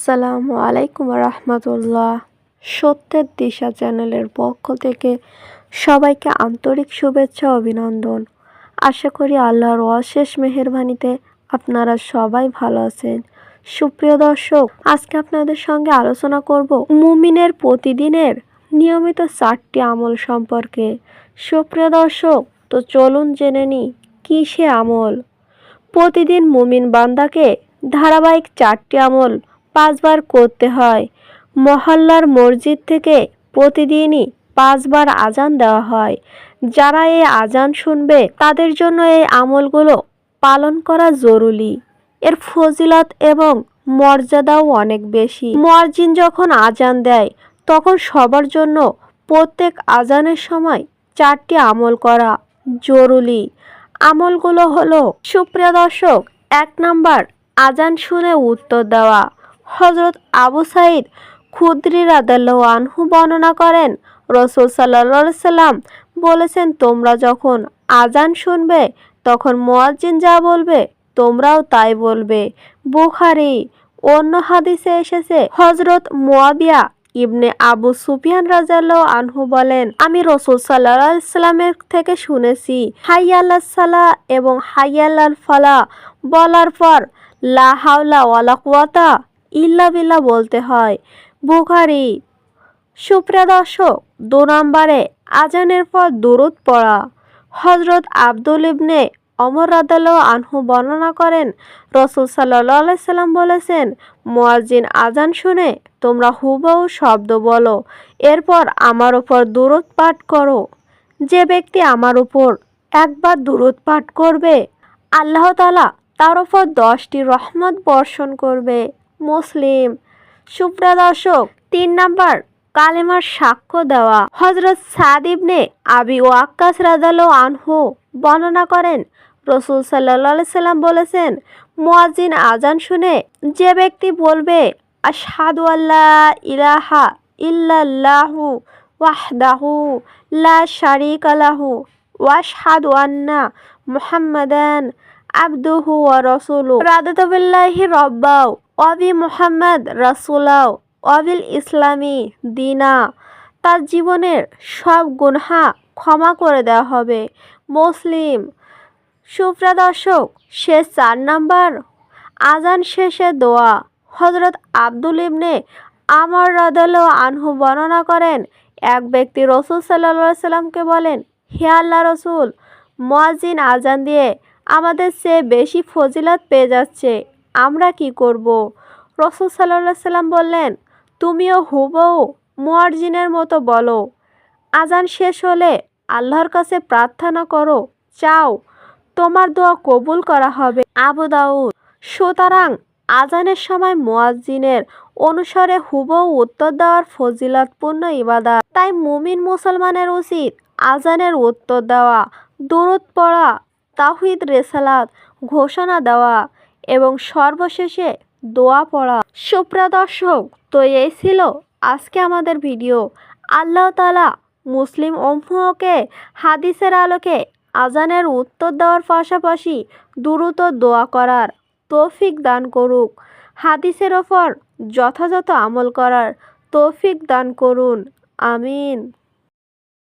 আসসালামু আলাইকুম রহমতুল্লাহ সত্যের দিশা চ্যানেলের পক্ষ থেকে সবাইকে আন্তরিক শুভেচ্ছা অভিনন্দন। আশা করি আল্লাহর অশেষ মেহেরবানিতে আপনারা সবাই ভালো আছেন। সুপ্রিয় দর্শক, আজকে আপনাদের সঙ্গে আলোচনা করব মুমিনের প্রতিদিনের নিয়মিত চারটি আমল সম্পর্কে। সুপ্রিয় দর্শক, তো চলুন জেনে নিই, কী সে আমল? প্রতিদিন মুমিন বান্দাকে ধারাবাহিক চারটি আমল পাঁচবার করতে হয়। মহল্লার মসজিদ থেকে প্রতিদিনই পাঁচবার আজান দেওয়া হয়। যারা এই আজান শুনবে, তাদের জন্য এই আমলগুলো পালন করা জরুরি। এর ফজিলত এবং মর্যাদাও অনেক বেশি। মুয়াজ্জিন যখন আজান দেয়, তখন সবার জন্য প্রত্যেক আজানের সময় চারটি আমল করা জরুরি। আমলগুলো হলো, সুপ্রিয় দর্শক, এক নাম্বার, আজান শুনে উত্তর দেওয়া। হজরত আবু সাইদ খুদ্রি রাদাল্লাহ আনহু বর্ণনা করেন। রসুল সাল্লা সাল্লাম বলেছেন, তোমরা যখন আজান শুনবে, তখন মোয়াজ্জিন যা বলবে, তোমরাও তাই বলবে। বুখারি অন্য হাদিসে এসেছে হজরত মোয়াবিয়া ইবনে আবু সুফিয়ান রাজাল্লাহ আনহু বলেন, আমি রসুল সাল্লাহ সাল্লামের থেকে শুনেছি হাইয়াল্লা সালা এবং হাইয়াল্লাল ফালা বলার পর লা হাওলা ওয়ালা কুয়াতা ইল্লা বিল্লা বলতে হয়, বুখারি, সুপ্রিয় দর্শক, দু নম্বরে আজানের পর দূরত পড়া। হজরত আব্দুল ইবনে অমর রাদাল্লাহ আনহু বর্ণনা করেন, রসুল সাল্লাহ সাল্লাম বলেছেন মোয়াজিন আজান শুনে তোমরা হুবহু শব্দ বলো, এরপর আমার ওপর দূরত পাঠ করো। যে ব্যক্তি আমার উপর একবার দূরত পাঠ করবে, আল্লাহ তালা তার ওপর দশটি রহমত বর্ষণ করবে। মুসলিম। সুপ্রা দর্শক, তিন নাম্বার কালেমার সাক্ষ্য দেওয়া। হজরত সাদ ইবনে আবি ও আক্কাস রাদালো আনহু বর্ণনা করেন, রসুল সাল্লা সাল্লাম বলেছেন মুয়াজিন আজান শুনে যে ব্যক্তি বলবে, আশহাদু আল্লাহ ইলাহা ইল্লাল্লাহু ওয়াহদাহু লা শারিকা লাহু ওয়াশহাদু আন্না মুহাম্মাদান আবদুহু ওয়া রাসূলু রাদাতুবিল্লাহি রব্বাও ওয়াবি মুহাম্মদ রাসূলাও অবিল ইসলামী দিনা, তার জীবনের সব গুনহা ক্ষমা করে দেওয়া হবে। মুসলিম সুপ্রা দর্শক শেষ চার নাম্বার আজান শেষে দোয়া। হজরত আব্দুল ইবনে আমর রদল আনহু বর্ণনা করেন, এক ব্যক্তি রসুল সাল্লা সাল্লামকে বলেন, হে আল্লাহ রসুল মোয়াজিন আজান দিয়ে আমাদের চেয়ে বেশি ফজিলত পেয়ে যাচ্ছে। আমরা কি করব। রসুল সাল্লা সাল্লাম বললেন, তুমিও হুবও মুয়ার্জিনের মতো বলো। আজান শেষ হলে আল্লাহর কাছে প্রার্থনা করো, চাও তোমার দোয়া কবুল করা হবে। আবু দাউদ, সুতরাং আজানের সময় মুয়াজ্জিনের অনুসারে হুবহু উত্তর দেওয়ার ফজিলতপূর্ণ ইবাদত। তাই মুমিন মুসলমানের উচিত আজানের উত্তর দেওয়া দূরত পড়া তাহিদ রেসালাত, ঘোষণা দেওয়া। এবং সর্বশেষে দোয়া পড়া। সুপ্রিয় দর্শক, তো এই ছিল আজকে আমাদের ভিডিও। আল্লাহ তালা মুসলিম অম্মুহকে হাদিসের আলোকে আজানের উত্তর দেওয়ার পাশাপাশি দ্রুত দোয়া করার তৌফিক দান করুক। হাদিসের ওপর যথাযথ আমল করার তৌফিক দান করুন। আমিন।